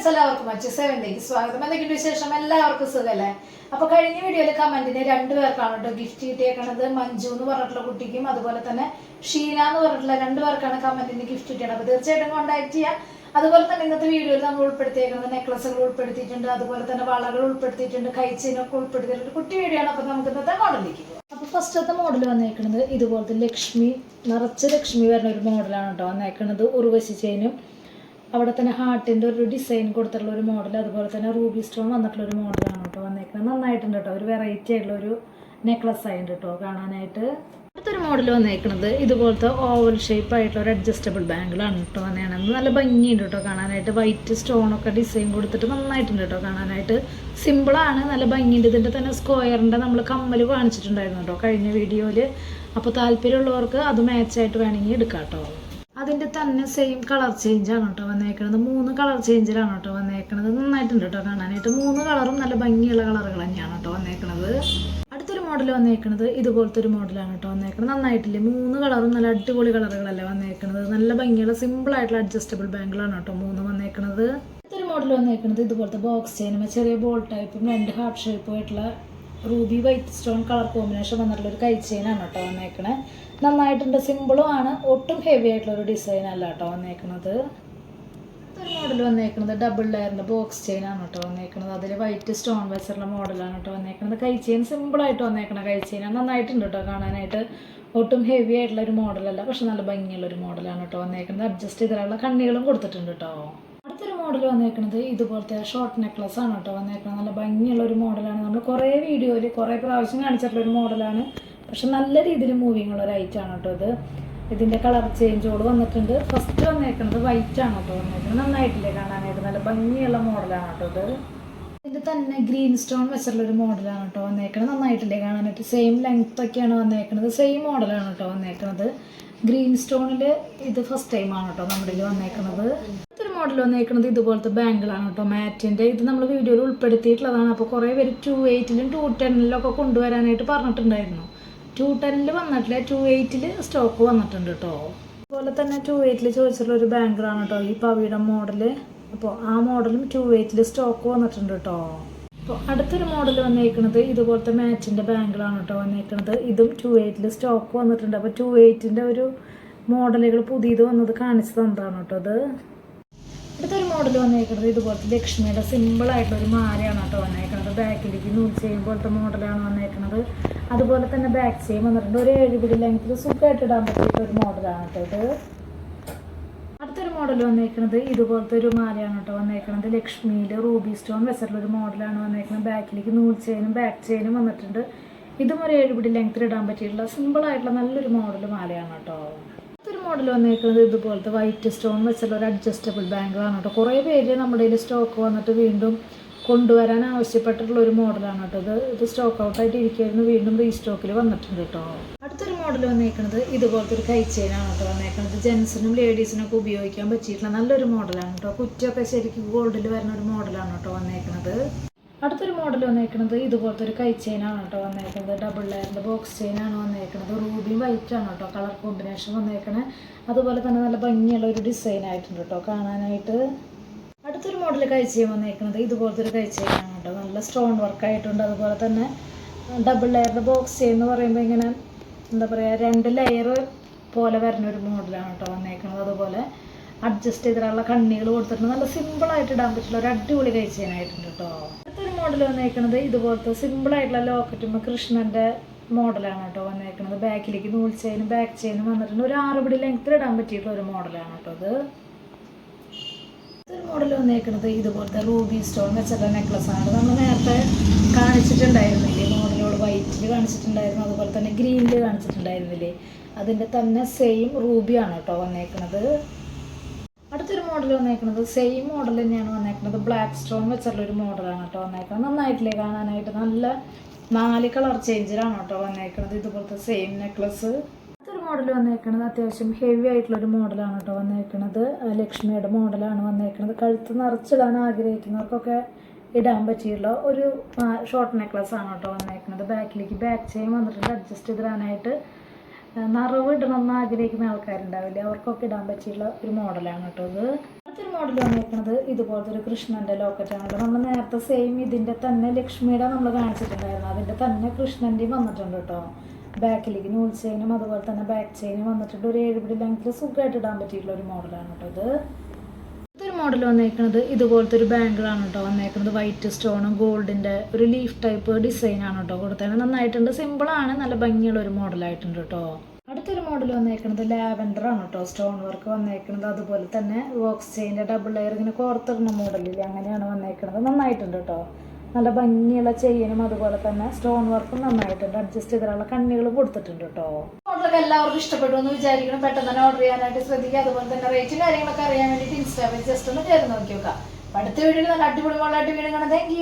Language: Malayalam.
ഫ്രണ്ട്സ് എല്ലാവർക്കും മറ്റു സെവനിലേക്ക് സ്വാഗതം. എന്തൊക്കെയുണ്ട് വിശേഷം? എല്ലാവർക്കും സുഖമല്ലേ അപ്പൊ കഴിഞ്ഞ വീഡിയോയിൽ കമന്റിന് രണ്ടു പേർക്കാണ് കേട്ടോ ഗിഫ്റ്റ് കിട്ടിയേക്കണത്. മഞ്ജു എന്ന് പറഞ്ഞിട്ടുള്ള കുട്ടിക്കും അതുപോലെ തന്നെ ഷീന എന്ന് പറഞ്ഞിട്ടുള്ള രണ്ടു പേർക്കാണ് കമന്റിന് ഗിഫ്റ്റ് കിട്ടിയത് അപ്പൊ തീർച്ചയായിട്ടും കോൺടാക്ട് ചെയ്യാം. അതുപോലെ തന്നെ ഇന്നത്തെ വീഡിയോയിൽ നമ്മൾ ഉൾപ്പെടുത്തിയേക്കുന്നത് നെക്ലസുകൾ ഉൾപ്പെടുത്തിയിട്ടുണ്ട്. അതുപോലെ തന്നെ വളകൾ ഉൾപ്പെടുത്തിയിട്ടുണ്ട്. കൈച്ചീനൊക്കെ ഉൾപ്പെടുത്തിയിട്ടുണ്ട്. കുട്ടി വീഡിയോ ആണ്. അപ്പൊ നമുക്ക് ഇന്നത്തെ മോഡലിലേക്ക് അപ്പൊ ഫസ്റ്റത്തെ മോഡൽ വന്നേക്കുന്നത് ഇതുപോലത്തെ ലക്ഷ്മി നിറച്ച് ലക്ഷ്മി വരുന്ന ഒരു മോഡലാണ് കേട്ടോ വന്നേക്കുന്നത് ഉർവശി ചെയിനും അവിടെ തന്നെ ഹാർട്ടിന്റെ ഒരു ഡിസൈൻ കൊടുത്തിട്ടുള്ള ഒരു മോഡൽ അതുപോലെ തന്നെ റൂബി സ്റ്റോൺ വന്നിട്ടുള്ള ഒരു മോഡലാണ് കേട്ടോ വന്നേക്കുന്നത്. നന്നായിട്ടുണ്ട് കേട്ടോ. ഒരു വെറൈറ്റി ആയിട്ടുള്ള ഒരു നെക്ലസ് ആയിട്ട് കേട്ടോ കാണാനായിട്ട്. അടുത്തൊരു മോഡൽ വന്നേക്കുന്നത് ഇതുപോലത്തെ ഓവൽ ഷേപ്പ് ആയിട്ടുള്ള ഒരു അഡ്ജസ്റ്റബിൾ ബാങ്കിളാണ് കേട്ടോ വന്നേണത് നല്ല ഭംഗിയുണ്ട് കേട്ടോ കാണാനായിട്ട്. വൈറ്റ് സ്റ്റോണൊക്കെ ഡിസൈൻ കൊടുത്തിട്ട് നന്നായിട്ടുണ്ട് കേട്ടോ കാണാനായിട്ട്. സിമ്പിളാണ് നല്ല ഭംഗിയുണ്ട്. ഇതിന്റെ തന്നെ സ്ക്വയറിന്റെ നമ്മൾ കമ്മൽ കാണിച്ചിട്ടുണ്ടായിരുന്നു കേട്ടോ കഴിഞ്ഞ വീഡിയോയിൽ അപ്പോൾ താല്പര്യമുള്ളവർക്ക് അത് മാച്ചായിട്ട് വേണമെങ്കിൽ എടുക്കാം കേട്ടോ. അതിന്റെ തന്നെ സെയിം കളർ ചേഞ്ചാണ് കേട്ടോ വന്നേക്കണത്. മൂന്ന് കളർ ചേഞ്ചിലാണ് കേട്ടോ വന്നേക്കണത്. നന്നായിട്ടുണ്ട് കേട്ടോ കാണാനായിട്ട്. മൂന്ന് കളറും നല്ല ഭംഗിയുള്ള കളറുകൾ തന്നെയാണ് കേട്ടോ വന്നേക്കണത്. അടുത്തൊരു മോഡൽ വന്നേക്കണത് ഇതുപോലത്തെ ഒരു മോഡലാണ് കേട്ടോ വന്നേക്കണത്. നന്നായിട്ടില്ലേ? മൂന്ന് കളറും നല്ല അടിപൊളി കളറുകളല്ലേ വന്നേക്കണത്. നല്ല ഭംഗിയുള്ള സിമ്പിൾ ആയിട്ടുള്ള അഡ്ജസ്റ്റബിൾ ബാങ്കിളാണ് കേട്ടോ മൂന്ന് വന്നേക്കണത്. അടുത്തൊരു മോഡൽ വന്നേക്കണത് ഇതുപോലത്തെ ബോക്സ് ചെയിനും ചെറിയ ബോൾ ടൈപ്പും രണ്ട് ഹാർട്ട് ഷേപ്പും ആയിട്ടുള്ള ruby white stone colour combination വന്നിട്ടുള്ള ഒരു കൈ ചെയിനാണ് കേട്ടോ വന്നേക്കണേ. നന്നായിട്ടുണ്ട് സിമ്പിളും ആണ്. ഒട്ടും ഹെവി ആയിട്ടുള്ള ഒരു ഡിസൈൻ അല്ല കേട്ടോ വന്നേക്കണത്. ഒരു മോഡൽ വന്നേക്കുന്നത് ഡബിൾ ലെയറിന്റെ ബോക്സ് ചെയിൻ ആണ് കേട്ടോ വന്നേക്കുന്നത് അതിൽ വൈറ്റ് സ്റ്റോൺ വെച്ചിട്ടുള്ള മോഡലാണ് കേട്ടോ വന്നേക്കുന്നത് കൈ ചെയിൻ സിമ്പിളായിട്ട് വന്നേക്കണ കൈ ചെയിൻ നന്നായിട്ടുണ്ട് കേട്ടോ കാണാനായിട്ട്. ഒട്ടും ഹെവി ആയിട്ടുള്ള ഒരു മോഡലല്ല പക്ഷെ നല്ല ഭംഗിയുള്ള ഒരു മോഡലാണ് കേട്ടോ വന്നേക്കുന്നത് അഡ്ജസ്റ്റ് ചെയ്തിട്ടുള്ള കണ്ണികളും കൊടുത്തിട്ടുണ്ട് കേട്ടോ. അടുത്തൊരു മോഡൽ വന്നേക്കുന്നത് ഇതുപോലത്തെ ഷോർട്ട് നെക്ലസ് ആണ് കേട്ടോ വന്നേക്കുന്നത് നല്ല ഭംഗിയുള്ള ഒരു മോഡലാണ് നമ്മൾ കുറേ വീഡിയോയിൽ കുറേ പ്രാവശ്യം കാണിച്ചിട്ടുള്ള ഒരു മോഡലാണ് പക്ഷെ നല്ല രീതിയിൽ മൂവിങ് ഉള്ള ഒരു ആണ് കേട്ടോ ഇത്. ഇതിന്റെ കളർ ചേഞ്ചോട് വന്നിട്ടുണ്ട്. ഫസ്റ്റ് വന്നേക്കുന്നത് വൈറ്റ് ആണ് കേട്ടോ വന്നേക്കുന്നത് നന്നായിട്ടില്ലേ കാണാനായിട്ട്? നല്ല ഭംഗിയുള്ള മോഡലാണ് കേട്ടോ ഇത്. ഇതിന്റെ തന്നെ ഗ്രീൻ സ്റ്റോൺ വെച്ചിട്ടുള്ള ഒരു മോഡലാണ് കേട്ടോ വന്നേക്കുന്നത് നന്നായിട്ടില്ലേ കാണാനായിട്ട്? സെയിം ലെങ്ത് ഒക്കെയാണ് വന്നേക്കുന്നത് സെയിം മോഡലാണ് കേട്ടോ വന്നേക്കുന്നത് ഗ്രീൻ സ്റ്റോണിൽ ഇത് ഫസ്റ്റ് ടൈമാണ് കേട്ടോ നമ്മുടെ ഇതിൽ വന്നേക്കുന്നത് മോഡൽ വന്നേക്കുന്നത് ഇതുപോലത്തെ ബാങ്കിളാണ് കേട്ടോ. മാറ്റിന്റെ ഇത് നമ്മൾ വീഡിയോയിൽ ഉൾപ്പെടുത്തിയിട്ടുള്ളതാണ്. അപ്പോൾ കുറേ പേര് ടു എയ്റ്റിലും ടു ടെന്നിലും ഒക്കെ കൊണ്ടുവരാനായിട്ട് പറഞ്ഞിട്ടുണ്ടായിരുന്നു. ടു ടെന്നിൽ വന്നിട്ടില്ല ടു എയ്റ്റിൽ സ്റ്റോക്ക് വന്നിട്ടുണ്ട് കേട്ടോ. അതുപോലെ തന്നെ ടു എയ്റ്റിൽ ചോദിച്ചിട്ടുള്ള ഒരു ബാങ്കിളാണ് കേട്ടോ ഈ പവിയുടെ മോഡൽ അപ്പോൾ ആ മോഡലും ടു എയ്റ്റിൽ സ്റ്റോക്ക് വന്നിട്ടുണ്ട് കേട്ടോ. അപ്പോൾ അടുത്തൊരു മോഡൽ വന്നേക്കുന്നത് ഇതുപോലത്തെ മാച്ചിന്റെ ബാങ്കിളാണ് കേട്ടോ വന്നേക്കുന്നത് ഇതും ടു എയ്റ്റിൽ സ്റ്റോക്ക് വന്നിട്ടുണ്ട്. അപ്പോൾ ടു എയ്റ്റിന്റെ ഒരു മോഡലുകൾ പുതിയത് വന്നത് കാണിച്ചു തന്നതാണ് കേട്ടോ അത്? അടുത്തൊരു മോഡൽ വന്നേക്കുന്നത് ഇതുപോലത്തെ ലക്ഷ്മിയുടെ സിമ്പിൾ ആയിട്ടുള്ള ഒരു മാലയാണ് കേട്ടോ വന്നേക്കുന്നത്. ബാക്കിലേക്ക് നൂൽ ചെയിൻ പോലത്തെ മോഡലാണ് വന്നേക്കുന്നത്. അതുപോലെ തന്നെ ബാക്ക് ചെയിൻ വന്നിട്ടുണ്ട്. ഒരു ഏഴ് പിടി ലെങ്ത്തിൽ സുഖമായിട്ട് ഇടാൻ പറ്റിയിട്ട് ഒരു മോഡലാണ് കേട്ടോ ഇത്. അടുത്തൊരു മോഡൽ വന്നേക്കുന്നത് ഇതുപോലത്തെ ഒരു മാലയാണ് കേട്ടോ വന്നേക്കുന്നത്. ലക്ഷ്മിയിൽ റൂബി സ്റ്റോൺ വെച്ചിട്ടുള്ള ഒരു മോഡലാണ് വന്നേക്കുന്നത്. ബാക്കിലേക്ക് നൂൽ ചെയ്യാനും ബാക്ക് ചെയിനും വന്നിട്ടുണ്ട്. ഇതും ഒരു ഏഴ് പിടി ലെങ്ത്തിൽ ഇടാൻ പറ്റിയിട്ടുള്ള സിമ്പിൾ ആയിട്ടുള്ള നല്ലൊരു മോഡൽ മാലയാണ് കേട്ടോ. മോഡൽ വന്നേക്കുന്നത് ഇതുപോലത്തെ വൈറ്റ് സ്റ്റോൺ വെച്ചുള്ള ഒരു അഡ്ജസ്റ്റബിൾ ബാങ്കാണ് കേട്ടോ. കുറേ പേര് നമ്മുടെ കയ്യിൽ സ്റ്റോക്ക് വന്നിട്ട് വീണ്ടും കൊണ്ടുവരാൻ ആവശ്യപ്പെട്ടിട്ടുള്ള ഒരു മോഡലാണ് കേട്ടോ. ഇത് ഇത് സ്റ്റോക്ക് ഔട്ടായിട്ട് ഇരിക്കുകയായിരുന്നു വീണ്ടും റീസ്റ്റോക്കിൽ വന്നിട്ടുണ്ട് കേട്ടോ. അടുത്തൊരു മോഡൽ വന്നേക്കുന്നത് ഇതുപോലത്തെ ഒരു കൈച്ചെയിനാണ് കേട്ടോ വന്നേക്കുന്നത് ജെൻസിനും ലേഡീസിനും ഒക്കെ ഉപയോഗിക്കാൻ പറ്റിയിട്ടുള്ള നല്ലൊരു മോഡലാണ് കേട്ടോ. കുറ്റമൊക്കെ ശരിക്കും ഗോൾഡിൽ വരുന്ന ഒരു മോഡലാണ് കേട്ടോ വന്നേക്കുന്നത് അടുത്തൊരു മോഡൽ വന്നേക്കുന്നത് ഇതുപോലത്തെ ഒരു കൈ ചെയിനാണ് കേട്ടോ വന്നേക്കുന്നത് ഡബിൾ ലെയറിന്റെ ബോക്സ് ചെയിനാണ് വന്നേക്കുന്നത് റൂബിയും വൈറ്റ് ആണ് കേട്ടോ കളർ കോമ്പിനേഷൻ വന്നേക്കണേ. അതുപോലെ തന്നെ നല്ല ഭംഗിയുള്ള ഒരു ഡിസൈൻ ആയിട്ടുണ്ട് കേട്ടോ കാണാനായിട്ട്. അടുത്തൊരു മോഡൽ കൈ ചെയിൻ വന്നേക്കുന്നത് ഇതുപോലത്തെ ഒരു കൈ ചെയിനാണ് കേട്ടോ. നല്ല സ്റ്റോൺ വർക്ക് ആയിട്ടുണ്ട്. അതുപോലെ തന്നെ ഡബിൾ ലെയറിന്റെ ബോക്സ് ചെയിൻ എന്ന് പറയുമ്പോൾ ഇങ്ങനെ എന്താ പറയുക രണ്ട് ലെയർ പോലെ വരുന്ന ഒരു മോഡലാണ് കേട്ടോ വന്നേക്കുന്നത് അതുപോലെ അഡ്ജസ്റ്റ് ചെയ്തിട്ടുള്ള കണ്ണികൾ കൊടുത്തിട്ടുണ്ട്. നല്ല സിമ്പിളായിട്ട് ഇടാൻ പറ്റുള്ള ഒരു അടിപൊളി കൈ ചെയ്യാനായിട്ടുണ്ട് കേട്ടോ. മോഡൽ വന്നേക്കുന്നത് ഇതുപോലത്തെ സിമ്പിളായിട്ടുള്ള ലോക്കറ്റും കൃഷ്ണന്റെ മോഡലാണ് കേട്ടോ വന്നേക്കുന്നത് ബാക്കിലേക്ക് നൂൽ ചെയിനും ബാക്ക് ചെയിനും വന്നിട്ടുണ്ട്. ഒരു ആറ് പിടി ലെങ്ത്തിൽ ഇടാൻ പറ്റിയിട്ടുള്ള ഒരു മോഡലാണ് കേട്ടോ ഇത് ഒരു മോഡൽ വന്നേക്കുന്നത് ഇതുപോലത്തെ റൂബി സ്റ്റോൺ വെച്ചുള്ള നെക്ലസ് ആണ്. നമ്മൾ നേരത്തെ കാണിച്ചിട്ടുണ്ടായിരുന്നില്ലേ? മോഡലോട് വൈറ്റിൽ കാണിച്ചിട്ടുണ്ടായിരുന്നു. അതുപോലെ തന്നെ ഗ്രീനിൽ കാണിച്ചിട്ടുണ്ടായിരുന്നില്ലേ? അതിന്റെ തന്നെ സെയിം റൂബിയാണ് കേട്ടോ വന്നേക്കുന്നത് മോഡൽ വന്നേക്കുന്നത് സെയിം മോഡൽ തന്നെയാണ് വന്നേക്കുന്നത് ബ്ലാക്ക് സ്റ്റോൺ വെച്ചുള്ള ഒരു മോഡലാണ് കേട്ടോ വന്നേക്കുന്നത് നന്നായിട്ടില്ലേ കാണാനായിട്ട്? നല്ല നാല് കളർ ചേഞ്ചിലാണ് കേട്ടോ വന്നേക്കുന്നത് ഇതുപോലത്തെ സെയിം നെക്ലസ് അടുത്തൊരു മോഡൽ വന്നേക്കുന്നത് അത്യാവശ്യം ഹെവി ആയിട്ടുള്ള ഒരു മോഡലാണ് കേട്ടോ വന്നേക്കുന്നത് ലക്ഷ്മിയുടെ മോഡലാണ് വന്നേക്കുന്നത് കഴുത്ത് നിറച്ചിടാൻ ആഗ്രഹിക്കുന്നവർക്കൊക്കെ ഇടാൻ പറ്റിയുള്ള ഒരു ഷോർട്ട് നെക്ലസ് ആണ് കേട്ടോ വന്നേക്കുന്നത് ബാക്കിലേക്ക് ബാക്ക് ചെയിൻ വന്നിട്ടുണ്ട്. അഡ്ജസ്റ്റ് ചെയ്തിടാനായിട്ട് നിറവ് ഇടണമെന്ന് ആഗ്രഹിക്കുന്ന ആൾക്കാരുണ്ടാവില്ലേ? അവർക്കൊക്കെ ഇടാൻ പറ്റിയുള്ള ഒരു മോഡലാണ് കേട്ടോ ഇത്. അടുത്തൊരു മോഡൽ വന്നിരിക്കുന്നത് ഇതുപോലത്തെ ഒരു കൃഷ്ണന്റെ ലോക്കറ്റ് ആണ് നമ്മൾ നേരത്തെ സെയിം ഇതിന്റെ തന്നെ ലക്ഷ്മിയുടെ നമ്മൾ കാണിച്ചിട്ടുണ്ടായിരുന്നു. അതിന്റെ തന്നെ കൃഷ്ണന്റെയും വന്നിട്ടുണ്ട് കേട്ടോ. ബാക്കിലേക്ക് നൂൽ ചെയിനും അതുപോലെ തന്നെ ബാക്ക് ചെയിനും വന്നിട്ടുണ്ട്. ഒരു ഏഴുപിടി ലെങ്ത്തിൽ സുഖമായിട്ട് ഇടാൻ പറ്റിയിട്ടുള്ള ഒരു മോഡലാണ് കേട്ടോ ഇത്. ഇതൊരു മോഡൽ വന്നേക്കുന്നത് ഇതുപോലത്തെ ഒരു ബാങ്കിളാണ് കേട്ടോ വന്നേക്കുന്നത് വൈറ്റ് സ്റ്റോണും ഗോൾഡിന്റെ ഒരു ലീഫ് ടൈപ്പ് ഡിസൈൻ ആണ് കേട്ടോ കൊടുത്തത് നന്നായിട്ടുണ്ട്. സിമ്പിളാണ് നല്ല ഭംഗിയുള്ള ഒരു മോഡലായിട്ടുണ്ട് കേട്ടോ അടുത്തൊരു മോഡൽ വന്നേക്കുന്നത് ലാവൻഡർ ആണ് കേട്ടോ സ്റ്റോൺ വർക്ക് വന്നേക്കുന്നത് അതുപോലെ തന്നെ വോക്സ് ചെയിന്റെ ഡബിൾ ലെയർ ഇങ്ങനെ കോർത്തിടുന്ന മോഡലിൽ അങ്ങനെയാണ് വന്നേക്കുന്നത് നന്നായിട്ടുണ്ട് കേട്ടോ നല്ല ഭംഗിയുള്ള ചെയിനും അതുപോലെ തന്നെ സ്റ്റോൺ വർക്കും നന്നായിട്ടുണ്ട്. അഡ്ജസ്റ്റ് ചെയ്തിട്ടുള്ള കണ്ണികളും കൊടുത്തിട്ടുണ്ട് കേട്ടോ മോഡലൊക്കെ എല്ലാവർക്കും ഇഷ്ടപ്പെട്ടു എന്ന് വിചാരിക്കണം. പെട്ടെന്ന് തന്നെ ഓർഡർ ചെയ്യാനായിട്ട് ശ്രദ്ധിക്കുക. അതുപോലെ തന്നെ റേറ്റും കാര്യങ്ങളൊക്കെ അറിയാൻ വേണ്ടിയിട്ട് ഇൻസ്റ്റാഗ്രാമിൽ ജസ്റ്റ് ഒന്ന് കയറി നോക്കി നോക്കാം അടുത്ത വീഡിയോയിൽ നല്ല അടിപൊളി മോളായിട്ട് വീണ്ടും കാണാം. താങ്ക്